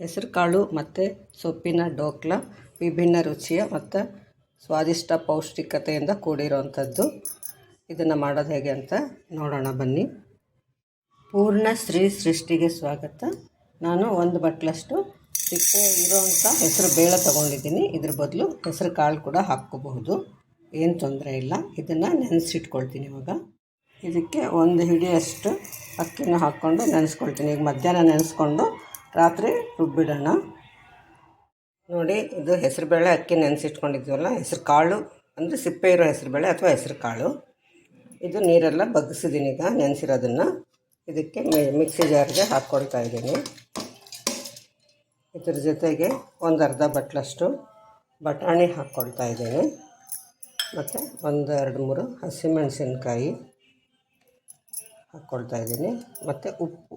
ಹೆಸರುಕಾಳು ಮತ್ತು ಸೊಪ್ಪಿನ ಡೋಕ್ಲ ವಿಭಿನ್ನ ರುಚಿಯ ಮತ್ತು ಸ್ವಾದಿಷ್ಟ ಪೌಷ್ಟಿಕತೆಯಿಂದ ಕೂಡಿರುವಂಥದ್ದು. ಇದನ್ನು ಮಾಡೋದು ಹೇಗೆ ಅಂತ ನೋಡೋಣ ಬನ್ನಿ. ಪೂರ್ಣ ಶ್ರೀ ಸೃಷ್ಟಿಗೆ ಸ್ವಾಗತ. ನಾನು ಒಂದು ಬಟ್ಲಷ್ಟು ಸಿಪ್ಪೆ ಇರೋವಂಥ ಹೆಸರು ಬೇಳೆ ತೊಗೊಂಡಿದ್ದೀನಿ. ಇದ್ರ ಬದಲು ಹೆಸರು ಕಾಳು ಕೂಡ ಹಾಕ್ಕೋಬಹುದು. ಏನು ತೊಂದರೆ ಇಲ್ಲ. ಇದನ್ನು ನೆನೆಸಿಟ್ಕೊಳ್ತೀನಿ ಇವಾಗ. ಇದಕ್ಕೆ ಒಂದು ಹಿಡಿಯಷ್ಟು ಅಕ್ಕಿನ ಹಾಕ್ಕೊಂಡು ನೆನೆಸ್ಕೊಳ್ತೀನಿ. ಈಗ ಮಧ್ಯಾಹ್ನ ನೆನೆಸ್ಕೊಂಡು ರಾತ್ರಿ ರುಬ್ಬಿಡೋಣ. ನೋಡಿ, ಇದು ಹೆಸರುಬೇಳೆ ಅಕ್ಕಿ ನೆನೆಸಿಟ್ಕೊಂಡಿದ್ವಲ್ಲ, ಹೆಸರು ಕಾಳು, ಅಂದರೆ ಸಿಪ್ಪೆ ಇರೋ ಹೆಸರುಬೇಳೆ ಅಥವಾ ಹೆಸರು ಕಾಳು. ಇದು ನೀರೆಲ್ಲ ಬಗ್ಗಿಸಿದ್ದೀನಿ ಈಗ, ನೆನೆಸಿರೋದನ್ನು. ಇದಕ್ಕೆ ಮಿಕ್ಸಿ ಜಾರ್ಗೆ ಹಾಕ್ಕೊಳ್ತಾ ಇದ್ದೀನಿ. ಇದ್ರ ಜೊತೆಗೆ ಒಂದು ಅರ್ಧ ಬಟ್ಲಷ್ಟು ಬಟಾಣಿ ಹಾಕ್ಕೊಳ್ತಾ ಇದ್ದೀನಿ. ಮತ್ತು ಒಂದು ಎರಡು ಮೂರು ಹಸಿಮೆಣಸಿನ್ಕಾಯಿ ಹಾಕ್ಕೊಳ್ತಾ ಇದ್ದೀನಿ. ಮತ್ತು ಉಪ್ಪು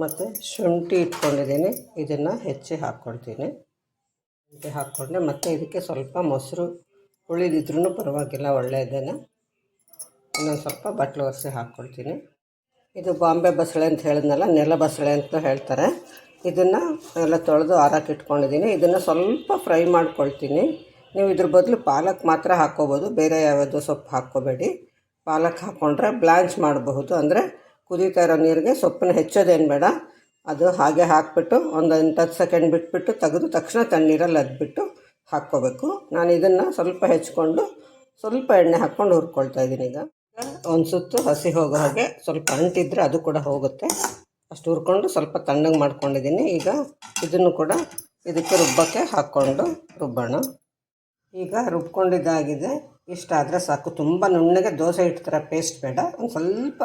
ಮತ್ತು ಶುಂಠಿ ಇಟ್ಕೊಂಡಿದ್ದೀನಿ. ಇದನ್ನು ಹೆಚ್ಚಿ ಹಾಕ್ಕೊಳ್ತೀನಿ. ಶುಂಠಿ ಹಾಕ್ಕೊಂಡೆ, ಮತ್ತು ಇದಕ್ಕೆ ಸ್ವಲ್ಪ ಮೊಸರು ಉಳಿದಿದ್ರೂ ಪರವಾಗಿಲ್ಲ, ಒಳ್ಳೆಯದೇನೆ. ಇನ್ನೊಂದು ಸ್ವಲ್ಪ ಬಟ್ಲು ಒರೆಸಿ ಹಾಕ್ಕೊಳ್ತೀನಿ. ಇದು ಬಾಂಬೆ ಬಸಳೆ ಅಂತ ಹೇಳಿದ್ನಲ್ಲ, ನೆಲ ಬಸಳೆ ಅಂತ ಹೇಳ್ತಾರೆ. ಇದನ್ನು ಎಲ್ಲ ತೊಳೆದು ಆರಕ್ಕೆ ಇಟ್ಕೊಂಡಿದ್ದೀನಿ. ಇದನ್ನು ಸ್ವಲ್ಪ ಫ್ರೈ ಮಾಡ್ಕೊಳ್ತೀನಿ. ನೀವು ಇದ್ರ ಬದಲು ಪಾಲಕ್ ಮಾತ್ರ ಹಾಕ್ಕೋಬೋದು. ಬೇರೆ ಯಾವುದು ಸೊಪ್ಪು ಹಾಕ್ಕೋಬೇಡಿ. ಪಾಲಕ್ ಹಾಕ್ಕೊಂಡ್ರೆ ಬ್ಲಾಂಚ್ ಮಾಡಬಹುದು. ಅಂದರೆ ಕುದೀತಾ ಇರೋ ನೀರಿಗೆ ಸೊಪ್ಪನ್ನ ಹೆಚ್ಚೋದೇನು ಬೇಡ. ಅದು ಹಾಗೆ ಹಾಕಿಬಿಟ್ಟು ಒಂದು ಎಂಟು ಹತ್ತು ಸೆಕೆಂಡ್ ಬಿಟ್ಬಿಟ್ಟು ತೆಗೆದು ತಕ್ಷಣ ತಣ್ಣೀರಲ್ಲಿ ಅದ್ಬಿಟ್ಟು ಹಾಕ್ಕೋಬೇಕು. ನಾನು ಇದನ್ನು ಸ್ವಲ್ಪ ಹೆಚ್ಕೊಂಡು ಸ್ವಲ್ಪ ಎಣ್ಣೆ ಹಾಕ್ಕೊಂಡು ಹುರ್ಕೊಳ್ತಾ ಇದ್ದೀನಿ ಈಗ. ಒಂದು ಸುತ್ತು ಹಸಿ ಹೋಗೋ ಹಾಗೆ ಸ್ವಲ್ಪ ಅಂಟಿದ್ರೆ ಅದು ಕೂಡ ಹೋಗುತ್ತೆ. ಅಷ್ಟು ಹುರ್ಕೊಂಡು ಸ್ವಲ್ಪ ತಣ್ಣಗೆ ಮಾಡ್ಕೊಂಡಿದ್ದೀನಿ. ಈಗ ಇದನ್ನು ಕೂಡ ಇದಕ್ಕೆ ರುಬ್ಬಕ್ಕೆ ಹಾಕ್ಕೊಂಡು ರುಬ್ಬೋಣ. ಈಗ ರುಬ್ಕೊಂಡಿದ್ದಾಗಿದೆ. ಇಷ್ಟಾದರೆ ಸಾಕು. ತುಂಬ ನುಣ್ಣಗೆ ದೋಸೆ ಹಿಟ್ಟು ಥರ ಪೇಸ್ಟ್ ಬೇಡ. ಒಂದು ಸ್ವಲ್ಪ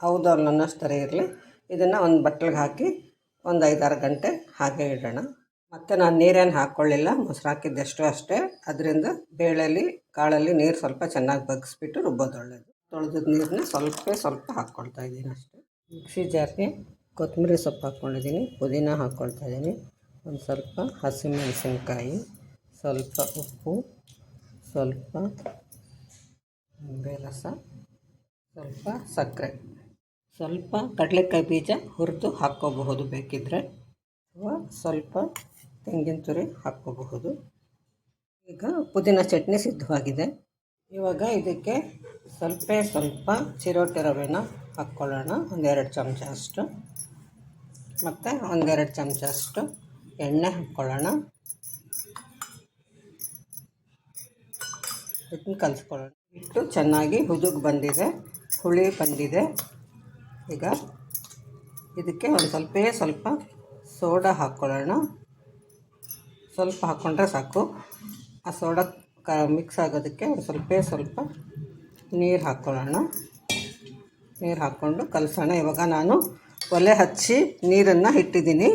ಹೌದು ಅಲ್ಲ ಅನ್ನೋಷ್ಟು ಥರ ಇರಲಿ. ಇದನ್ನು ಒಂದು ಬಟ್ಟಲಿಗೆ ಹಾಕಿ ಒಂದು ಐದಾರು ಗಂಟೆ ಹಾಗೆ ಇಡೋಣ. ಮತ್ತು ನಾನು ನೀರೇನು ಹಾಕ್ಕೊಳ್ಳಿಲ್ಲ ಮೊಸರು ಹಾಕಿದ್ದೆಷ್ಟು ಅಷ್ಟೇ. ಅದರಿಂದ ಬೇಳೆಯಲ್ಲಿ ಕಾಳಲ್ಲಿ ನೀರು ಸ್ವಲ್ಪ ಚೆನ್ನಾಗಿ ಬಗ್ಗಿಸ್ಬಿಟ್ಟು ರುಬ್ಬೋದು ಒಳ್ಳೆಯದು ತೊಳೆದ ನೀರನ್ನ ಸ್ವಲ್ಪ ಸ್ವಲ್ಪ ಹಾಕ್ಕೊಳ್ತಾ ಇದ್ದೀನಿ ಅಷ್ಟೇ. ಮಿಕ್ಸಿ ಜಾರ್ಗೆ ಕೊತ್ತಂಬರಿ ಸೊಪ್ಪು ಹಾಕ್ಕೊಂಡಿದ್ದೀನಿ ಪುದೀನ ಹಾಕ್ಕೊಳ್ತಾ ಇದ್ದೀನಿ. ಒಂದು ಸ್ವಲ್ಪ ಹಸಿಮೆಣಸಿನ್ಕಾಯಿ, ಸ್ವಲ್ಪ ಉಪ್ಪು, ಸ್ವಲ್ಪ ರಸ ಸ್ವಲ್ಪ ಸಕ್ಕರೆ. ಸ್ವಲ್ಪ ಕಡಲೆಕಾಯಿ ಬೀಜ ಹುರಿದು ಹಾಕ್ಕೋಬಹುದು ಬೇಕಿದ್ದರೆ ಅಥವಾ ಸ್ವಲ್ಪ ತೆಂಗಿನ ತುರಿ ಹಾಕ್ಕೋಬಹುದು. ಈಗ ಪುದೀನ ಚಟ್ನಿ ಸಿದ್ಧವಾಗಿದೆ. ಇವಾಗ ಇದಕ್ಕೆ ಸ್ವಲ್ಪ ಸ್ವಲ್ಪ ಚಿರೋಟಿ ರವೆನ ಹಾಕ್ಕೊಳ್ಳೋಣ. ಒಂದೆರಡು ಚಮಚ ಅಷ್ಟು. ಮತ್ತು ಒಂದೆರಡು ಚಮಚ ಅಷ್ಟು ಎಣ್ಣೆ ಹಾಕ್ಕೊಳ್ಳೋಣ. ಇದನ್ನ ಕಲಿಸ್ಕೊಳ್ಳೋಣ. ಹಿಟ್ಟು ಚೆನ್ನಾಗಿ ಹುದುಗ್ ಬಂದಿದೆ, ಹುಳಿ ಬಂದಿದೆ. ಈಗ ಇದಕ್ಕೆ ಒಂದು ಸ್ವಲ್ಪ ಸ್ವಲ್ಪ ಸೋಡಾ ಹಾಕ್ಕೊಳ್ಳೋಣ. ಸ್ವಲ್ಪ ಹಾಕ್ಕೊಂಡ್ರೆ ಸಾಕು. ಆ ಸೋಡಾ ಕ ಮಿಕ್ಸ್ ಆಗೋದಕ್ಕೆ ಒಂದು ಸ್ವಲ್ಪ ಸ್ವಲ್ಪ ನೀರು ಹಾಕ್ಕೊಳ್ಳೋಣ. ನೀರು ಹಾಕ್ಕೊಂಡು ಕಲಸೋಣ. ಇವಾಗ ನಾನು ಒಲೆ ಹಚ್ಚಿ ನೀರನ್ನು ಇಟ್ಟಿದ್ದೀನಿ.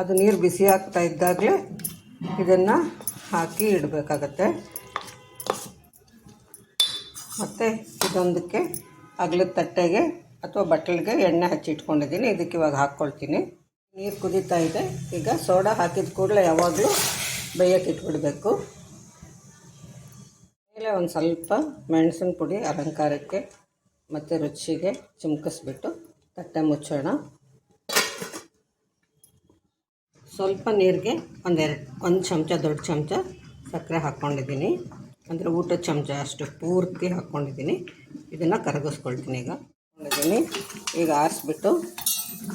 ಅದು ನೀರು ಬಿಸಿ ಆಗ್ತಾ ಇದ್ದಾಗಲೇ ಇದನ್ನು ಹಾಕಿ ಇಡಬೇಕಾಗತ್ತೆ. ಮತ್ತು ಇದೊಂದಕ್ಕೆ ಅಗಲದ ತಟ್ಟೆಗೆ ಅಥವಾ ಬಟ್ಟಲಿಗೆ ಎಣ್ಣೆ ಹಚ್ಚಿ ಇಟ್ಕೊಂಡಿದ್ದೀನಿ. ಇದಕ್ಕೆ ಇವಾಗ ಹಾಕ್ಕೊಳ್ತೀನಿ. ನೀರು ಕುದೀತಾ ಇದೆ. ಈಗ ಸೋಡಾ ಹಾಕಿದ ಕೂಡಲೇ ಯಾವಾಗಲೂ ಬೇಯಕ್ಕೆ ಇಟ್ಬಿಡಬೇಕು. ಮೇಲೆ ಒಂದು ಸ್ವಲ್ಪ ಮೆಣಸಿನ ಪುಡಿ, ಅಲಂಕಾರಕ್ಕೆ ಮತ್ತು ರುಚಿಗೆ ಚುಮ್ಕಿಸ್ಬಿಟ್ಟು ತಟ್ಟೆ ಮುಚ್ಚೋಣ. ಸ್ವಲ್ಪ ನೀರಿಗೆ ಒಂದೆರಡು, ಒಂದು ಚಮಚ, ದೊಡ್ಡ ಚಮಚ ಸಕ್ಕರೆ ಹಾಕ್ಕೊಂಡಿದ್ದೀನಿ. ಅಂದರೆ ಊಟದ ಚಮಚ ಅಷ್ಟು ಪೂರ್ತಿ ಹಾಕ್ಕೊಂಡಿದ್ದೀನಿ. ಇದನ್ನು ಕರಗಿಸ್ಕೊಳ್ತೀನಿ ಈಗ. ಹಾಕ್ಕೊಂಡಿದ್ದೀನಿ ಈಗ ಆರಿಸ್ಬಿಟ್ಟು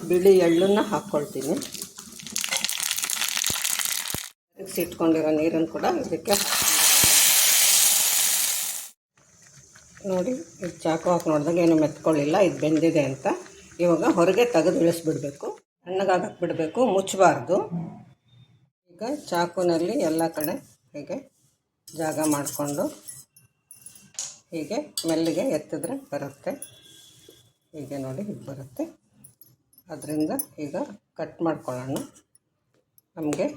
ಬಿಳಿ ಎಳ್ಳನ್ನು ಹಾಕ್ಕೊಳ್ತೀನಿ. ಇಟ್ಕೊಂಡಿರೋ ನೀರನ್ನು ಕೂಡ ಇದಕ್ಕೆ ನೋಡಿ, ಇದು ಚಾಕು ಹಾಕಿ ನೋಡಿದಾಗ ಏನು ಮೆತ್ಕೊಳ್ಳಿಲ್ಲ, ಇದು ಬೆಂದಿದೆ ಅಂತ. ಇವಾಗ ಹೊರಗೆ ತೆಗೆದು ಇಳಿಸ್ಬಿಡ್ಬೇಕು. ಸಣ್ಣಗಾಗಿ ಬಿಡಬೇಕು ಮುಚ್ಚಬಾರ್ದು. ಈಗ ಚಾಕುನಲ್ಲಿ ಎಲ್ಲ ಕಡೆ ಹೀಗೆ ಜಾಗ ಮಾಡಿಕೊಂಡು ಹೀಗೆ ಮೆಲ್ಲಿಗೆ ಎತ್ತಿದ್ರೆ ಬರುತ್ತೆ. ಹೀಗೆ ನೋಡಿ, ಹೀಗೆ ಬರುತ್ತೆ. ಅದರಿಂದ ಈಗ ಕಟ್ ಮಾಡ್ಕೊಳ್ಳೋಣ. ನಮಗೆ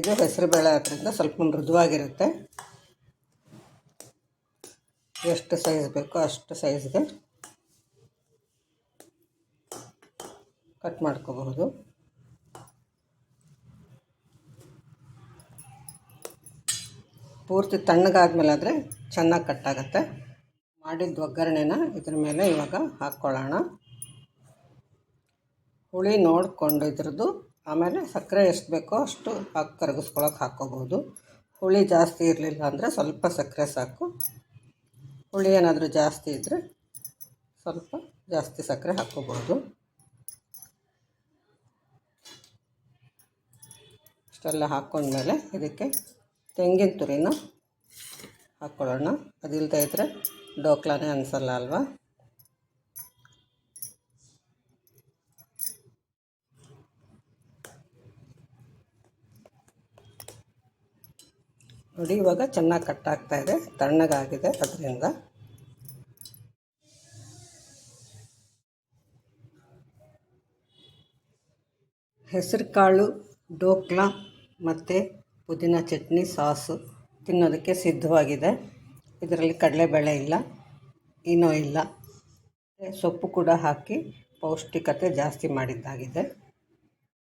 ಇದು ಹೆಸರುಬೇಳೆ ಆದ್ದರಿಂದ ಸ್ವಲ್ಪ ಮೃದುವಾಗಿರುತ್ತೆ. ಎಷ್ಟು ಸೈಜ್ ಬೇಕೋ ಅಷ್ಟು ಸೈಜ್ಗೆ ಕಟ್ ಮಾಡ್ಕೋಬಹುದು. ಪೂರ್ತಿ ತಣ್ಣಗಾದ್ಮೇಲೆ ಆದರೆ ಚೆನ್ನಾಗಿ ಕಟ್ಟಾಗತ್ತೆ. ಮಾಡಿದ ಒಗ್ಗರಣೆನ ಇದ್ರ ಮೇಲೆ ಇವಾಗ ಹಾಕ್ಕೊಳ್ಳೋಣ ಹುಳಿ ನೋಡಿಕೊಂಡು ಇದ್ರದ್ದು, ಆಮೇಲೆ ಸಕ್ಕರೆ ಎಷ್ಟು ಬೇಕೋ ಅಷ್ಟು ಹಾಕಿ ಕರಗಿಸ್ಕೊಳಕ್ಕೆ ಹಾಕ್ಕೋಬೋದು ಹುಳಿ ಜಾಸ್ತಿ ಇರಲಿಲ್ಲ ಅಂದರೆ ಸ್ವಲ್ಪ ಸಕ್ಕರೆ ಸಾಕು. ಹುಳಿ ಏನಾದರೂ ಜಾಸ್ತಿ ಇದ್ದರೆ ಸ್ವಲ್ಪ ಜಾಸ್ತಿ ಸಕ್ಕರೆ ಹಾಕ್ಕೋಬೋದು ಇಷ್ಟೆಲ್ಲ ಹಾಕ್ಕೊಂಡ್ಮೇಲೆ ಇದಕ್ಕೆ ತೆಂಗಿನ ತುರಿನ ಹಾಕ್ಕೊಳ್ಳೋಣ. ಅದಿಲ್ಲದೆ ಇದ್ದರೆ ಡೋಕ್ಲಾನೇ ಅನಿಸಲ್ಲ ಅಲ್ವಾ? ನೋಡಿ, ಇವಾಗ ಚೆನ್ನಾಗಿ ಕಟ್ಟಾಗ್ತಾ ಇದೆ. ತಣ್ಣಗಾಗಿದೆ ಅದರಿಂದ. ಹೆಸರು ಕಾಳು ಡೋಕ್ಲಾ ಮತ್ತು ಪುದೀನ ಚಟ್ನಿ, ಸಾಸು. ತಿನ್ನೋದಕ್ಕೆ ಸಿದ್ಧವಾಗಿದೆ. ಇದರಲ್ಲಿ ಕಡಲೆಬೇಳೆ ಇಲ್ಲ ಏನೂ ಇಲ್ಲ. ಸೊಪ್ಪು ಕೂಡ ಹಾಕಿ ಪೌಷ್ಟಿಕತೆ ಜಾಸ್ತಿ ಮಾಡಿದ್ದಾಗಿದೆ.